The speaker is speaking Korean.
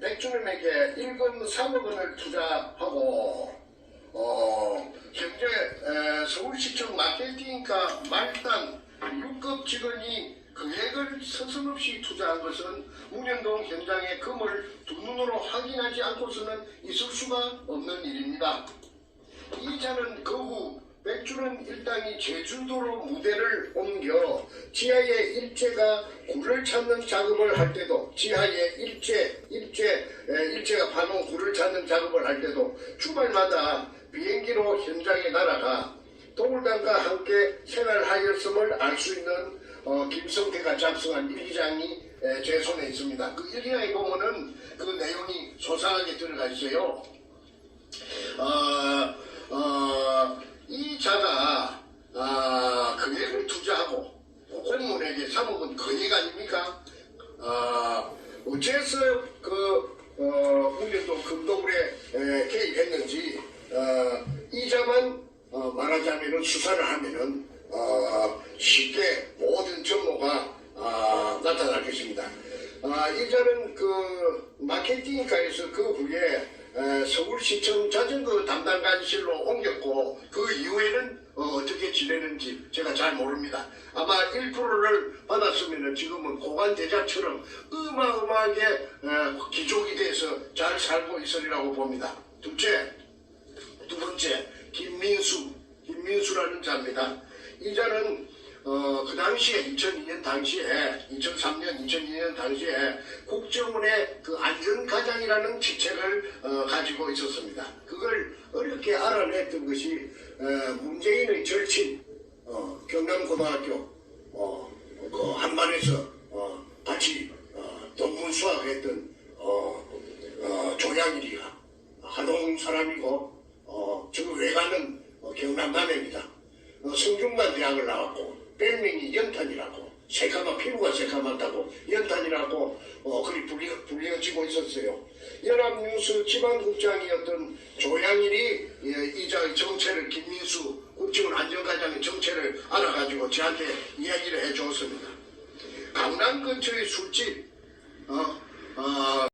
백준원에게 1금 3억 원을 투자하고 어, 현재 에, 서울시청 마케팅과 말단 6급 직원이 금액을 서슴없이 투자한 것은 문현동 현장의 금을 두 눈으로 확인하지 않고서는 있을 수가 없는 일입니다. 이자는 그후 백주는 일당이 제주도로 무대를 옮겨 지하의 일제가 굴을 찾는 작업을 할 때도 지하의 일제 일제 에, 일제가 파놓은 굴을 찾는 작업을 할 때도 주말마다 비행기로 현장에 날아가 동물단과 함께 생활하였음을 알 수 있는 어, 김성태가 작성한 일기장이 에, 제 손에 있습니다. 그 일기장에 보면은 그 내용이 소상하게 들어가 있어요. 어, 어, 이 자가 아, 금액을 투자하고 공무원에게 3억은 거액 아닙니까? 아, 어째서 그 어, 우리도 금도굴에 에, 개입했는지 어, 이자만 어, 말하자면은 수사를 하면은 어, 쉽게 모든 정보가 아, 나타날 것입니다. 아, 이자는 그 마케팅과에서 그 후에 에, 서울시청 자전거 담당관실로 옮겼고 그 이후에는 어, 떻게 지내는지 제가 잘 모릅니다. 아마 1%를 받았으면 지금은 고관대자처럼 어마어마하게 에, 기족이 돼서 잘 살고 있으리라고 봅니다. 둘째, 두 번째 김민수 김민수라는 자입니다. 이 자는 어, 그 당시에 2002년 당시에 2003년 2002년 당시에 국정원의 그 안전과장이라는 직책을 어, 가지고 있었습니다. 그걸 어렵게 알아냈던 것이 어, 문재인의 절친 어, 경남고등학교 어, 그 한반에서 어, 같이 어, 동문 수학했던 어, 어, 조양일이가 하동 사람이고 어, 저 외가는 어, 경남 남해입니다. 어, 성균관 대학을 나왔고 별명이 연탄이라고 새까만 피부가 새까맣다고 연탄이라고 어, 그리 불리어, 불리어지고 있었어요. 연합뉴스 지방국장이었던 조양일이 예, 이자의 정체를 김민수 국정원 안전과장의 정체를 알아가지고 저한테 이야기를 해주었습니다. 강남 근처의 술집 어, 어,